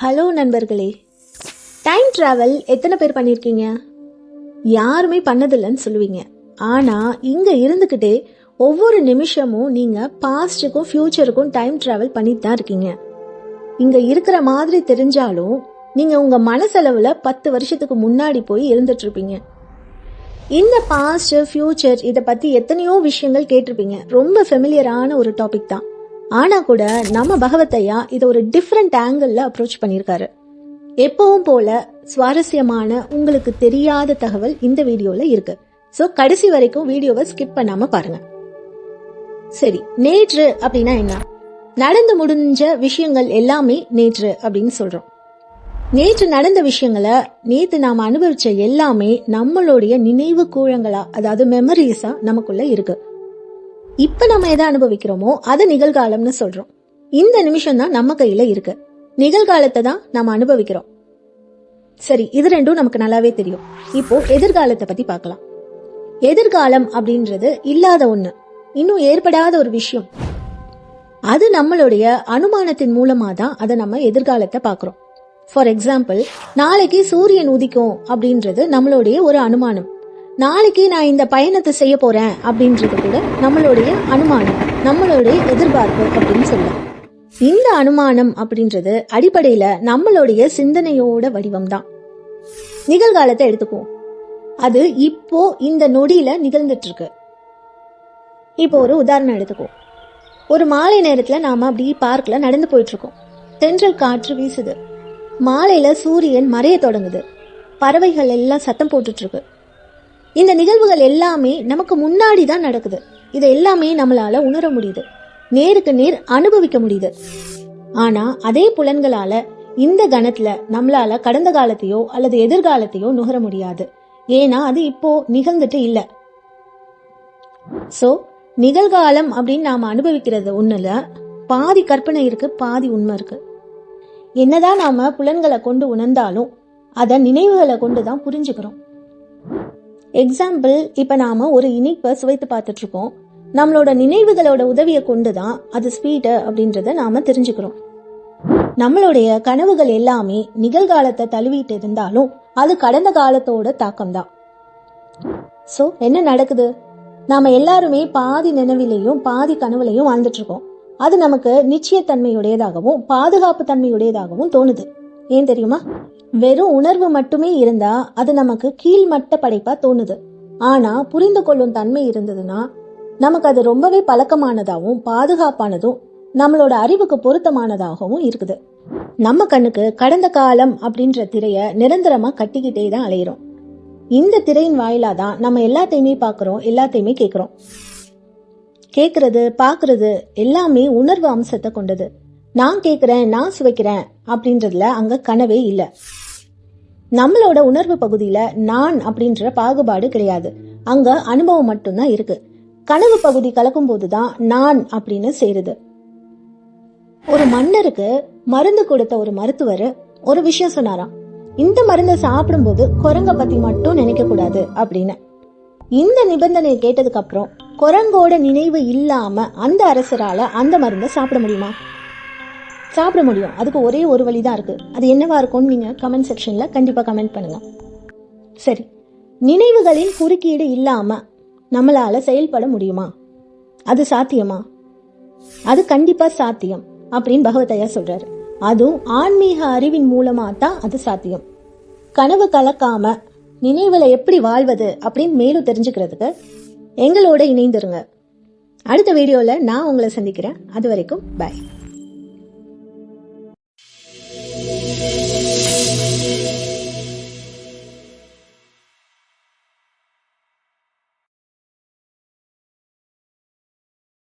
Hello நண்பர்களே. Time travel எத்தனை பேர் பண்ணியிருக்கீங்க யாருமே பண்ணதில்லைன்னு சொல்லுவீங்க. ஆனால் இங்கே இருந்துக்கிட்டே ஒவ்வொரு நிமிஷமும் நீங்கள் பாஸ்ட்டுக்கும் ஃப்யூச்சருக்கும் டைம் ட்ராவல் பண்ணிட்டு தான் இருக்கீங்க. இங்கே இருக்கிற மாதிரி தெரிஞ்சாலும் நீங்கள் உங்கள் மனசளவில் பத்து வருஷத்துக்கு முன்னாடி போய் இருந்துட்டுருப்பீங்க. இந்த பாஸ்ட் ஃப்யூச்சர் இதை பற்றி எத்தனையோ விஷயங்கள் கேட்டிருப்பீங்க. ரொம்ப ஃபெமிலியரான ஒரு டாபிக் தான். ஆனா கூட நம்ம பகவத்தையா இதை ஒரு டிஃப்ரெண்ட் ஆங்கிள் அப்ரோச் பண்ணியிருக்காரு எப்பவும் போல சுவாரஸ்யமான உங்களுக்கு தெரியாத தகவல் இந்த வீடியோல இருக்கு. ஸோ கடைசி வரைக்கும் வீடியோவை ஸ்கிப் பண்ணாம பாருங்க. சரி நேற்று அப்படின்னா என்ன? நடந்து முடிஞ்ச விஷயங்கள் எல்லாமே நேற்று அப்படின்னு சொல்றோம். நேற்று நடந்த விஷயங்களை நேற்று நாம் அனுபவிச்ச எல்லாமே நம்மளுடைய நினைவு கூழங்களா அதாவது மெமரிஸா நமக்குள்ள இருக்கு. இப்போ நம்ம எதை அனுபவிக்கிறோமோ அதை நிகழ்காலம்னு சொல்றோம். இந்த நிமிஷம் தான் நம்ம கையில இருக்கு. நிகழ்காலத்தை தான் நம்ம அனுபவிக்கிறோம். சரி இது ரெண்டும் நமக்கு நல்லாவே தெரியும். இப்போ எதிர்காலத்தை பத்தி பார்க்கலாம். எதிர்காலம் அப்படின்றது இல்லாத ஒண்ணு. இன்னும் ஏற்படாத ஒரு விஷயம். அது நம்மளுடைய அனுமானத்தின் மூலமா தான் அதை நம்ம எதிர்காலத்தை பார்க்குறோம். ஃபார் எக்ஸாம்பிள் நாளைக்கு சூரியன் உதிக்கும் அப்படின்றது நம்மளுடைய ஒரு அனுமானம். நாளைக்கு நான் இந்த பயணத்தை செய்ய போறேன் அப்படின்றது கூட நம்மளுடைய அனுமானம் நம்மளுடைய எதிர்பார்ப்பு அப்படின்னு சொல்லலாம். இந்த அனுமானம் அப்படின்றது அடிப்படையில நம்மளுடைய சிந்தனையோட வடிவம் தான் நிகழ்காலத்தை எடுத்துக்குவோம். அது இப்போ இந்த நொடியில நிகழ்ந்துட்டு இருக்கு இப்போ ஒரு உதாரணம் எடுத்துக்குவோம். ஒரு மாலை நேரத்துல நாம அப்படி பார்க்ல நடந்து போயிட்டு இருக்கோம் தென்றல் காற்று வீசுது. மாலையில சூரியன் மறைய தொடங்குது. பறவைகள் எல்லாம் சத்தம் போட்டுட்டு இருக்கு இந்த நிகழ்வுகள் எல்லாமே நமக்கு முன்னாடி தான் நடக்குது. இதை எல்லாமே நம்மளால உணர முடியுது. நேருக்கு நேர் அனுபவிக்க முடியுது. ஆனா அதே புலன்களால இந்த கணத்துல நம்மளால கடந்த காலத்தையோ அல்லது எதிர்காலத்தையோ நுகர முடியாது. ஏன்னா அது இப்போ நிகழ்ந்துட்டு இல்ல. சோ நிகழ்காலம் அப்படின்னு நாம அனுபவிக்கிறது ஒண்ணுல பாதி கற்பனை இருக்கு பாதி உண்மை இருக்கு. என்னதான் நாம புலன்களை கொண்டு உணர்ந்தாலும் அதை நினைவுகளை கொண்டு தான் புரிஞ்சுக்கிறோம். எக்ஸாம்பிள் இப்போ நாம ஒரு இனிப்பை சுவைத்து பார்த்துட்ருக்கோம் நம்மளோட நினைவுகளோட உதவியை கொண்டு தான் அது ஸ்வீட்டு அப்படின்றத நாம தெரிஞ்சுக்கிறோம். நம்மளுடைய கனவுகள் எல்லாமே நிகழ்காலத்தை தழுவிட்டு இருந்தாலும் அது கடந்த காலத்தோட தாக்கம் தான் ஸோ என்ன நடக்குது? நாம எல்லாருமே பாதி நினைவிலையும் பாதி கனவுலையும் வாழ்ந்துட்டு இருக்கோம் அது நமக்கு நிச்சயத்தன்மையுடையதாகவும் பாதுகாப்பு தன்மையுடையதாகவும் தோணுது. ஏன் தெரியுமா? வெறும் உணர்வு மட்டுமே இருந்தா அது நமக்கு கீழ்மட்ட படைப்பா தோணுது. ஆனா புரிந்து கொள்ளும் தன்மை இருந்ததுன்னா நமக்கு அது ரொம்பவே பழக்கமானதாகவும் பாதுகாப்பானதும் நம்மளோட அறிவுக்கு பொருத்தமானதாகவும் இருக்குது. நம்ம கண்ணுக்கு கடந்த காலம் அப்படின்ற திரைய நிரந்தரமா கட்டிக்கிட்டே தான் அலையிறோம். இந்த திரையின் வாயிலா தான் நம்ம எல்லாத்தையுமே பார்க்குறோம் எல்லாத்தையுமே கேட்குறோம். கேட்கறது பார்க்கறது எல்லாமே உணர்வு அம்சத்தை கொண்டது. நான் கேட்குறேன் நான் சுவைக்கிறேன் அப்படின்றதுல அங்க கனவே இல்லை. நம்மளோட உணர்வு பகுதியில நான் அப்படின்ற பாகுபாடு கிடையாது. அங்க அனுபவம் மட்டும்தான் இருக்கு. கனவு பகுதி கலக்கும் போதுதான் நான் அப்படின்னு சேருது. ஒரு மன்னருக்கு மருந்து கொடுத்த ஒரு மருத்துவர் ஒரு விஷயம் சொன்னாராம். இந்த மருந்தை சாப்பிடும்போது குரங்க பத்தி மட்டும் நினைக்க கூடாது அப்படின்னு. இந்த நிபந்தனையை கேட்டதுக்கு அப்புறம் குரங்கோட நினைவு இல்லாம அந்த அரசரால அந்த மருந்தை சாப்பிட முடியுமா? சாப்பிட முடியும். அதுக்கு ஒரே ஒரு வழி தான் இருக்குது அது என்னவா இருக்கும்னு நீங்கள் கமெண்ட் செக்ஷனில் கண்டிப்பாக கமெண்ட் பண்ணுங்கள் சரி. நினைவுகளின் குறுக்கீடு இல்லாமல் நம்மளால் செயல்பட முடியுமா? அது சாத்தியமா? அது கண்டிப்பாக சாத்தியம் அப்படின்னு பகவதையா சொல்கிறார் அதுவும் ஆன்மீக அறிவின் மூலமாக தான் அது சாத்தியம். கனவு கலக்காம நினைவில் எப்படி வாழ்வது அப்படின்னு மேலும் தெரிஞ்சுக்கிறதுக்கு எங்களோட இணைந்துருங்க. அடுத்த வீடியோவில் நான் உங்களை சந்திக்கிறேன். அது வரைக்கும் பாய்